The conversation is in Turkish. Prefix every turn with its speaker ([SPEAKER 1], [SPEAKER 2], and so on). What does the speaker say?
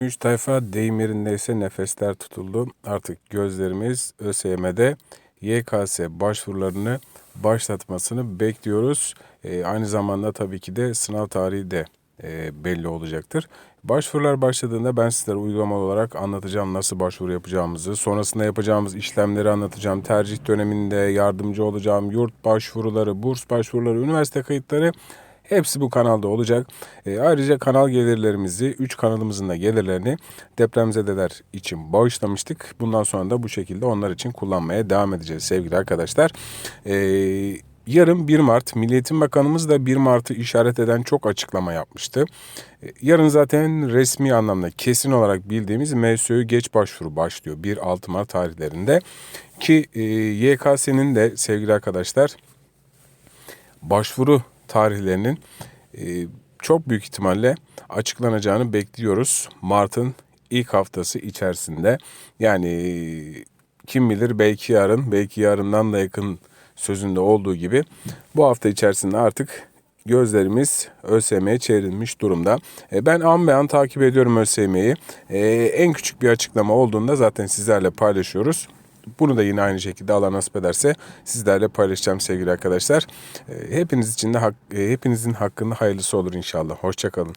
[SPEAKER 1] Üç tayfa deyim yerindeyse nefesler tutuldu. Artık gözlerimiz ÖSYM'de YKS başvurularını başlatmasını bekliyoruz. Ee, aynı zamanda tabii ki de sınav tarihi de e, belli olacaktır. Başvurular başladığında ben sizlere uygulamalı olarak anlatacağım nasıl başvuru yapacağımızı, sonrasında yapacağımız işlemleri anlatacağım. Tercih döneminde yardımcı olacağım. Yurt başvuruları, burs başvuruları, üniversite kayıtları Hepsi bu kanalda olacak. E, ayrıca kanal gelirlerimizi, 3 kanalımızın da gelirlerini depremzedeler için bağışlamıştık. Bundan sonra da bu şekilde onlar için kullanmaya devam edeceğiz sevgili arkadaşlar. E, yarın 1 Mart, Milliyetin Bakanımız da 1 Mart'ı işaret eden çok açıklama yapmıştı. E, yarın zaten resmi anlamda kesin olarak bildiğimiz MSÖ geç başvuru başlıyor 1-6 Mart tarihlerinde. Ki e, YKS'nin de sevgili arkadaşlar başvuru tarihlerinin e, çok büyük ihtimalle açıklanacağını bekliyoruz. Mart'ın ilk haftası içerisinde. Yani kim bilir belki yarın, belki yarından da yakın sözünde olduğu gibi bu hafta içerisinde artık gözlerimiz ÖSYM'ye çevrilmiş durumda. E, ben an be an takip ediyorum ÖSYM'yi. E, en küçük bir açıklama olduğunda zaten sizlerle paylaşıyoruz. Bunu da yine aynı şekilde Allah nasip ederse sizlerle paylaşacağım sevgili arkadaşlar. E, hepiniz için de e, hepinizin hakkında hayırlısı olur inşallah. Hoşçakalın.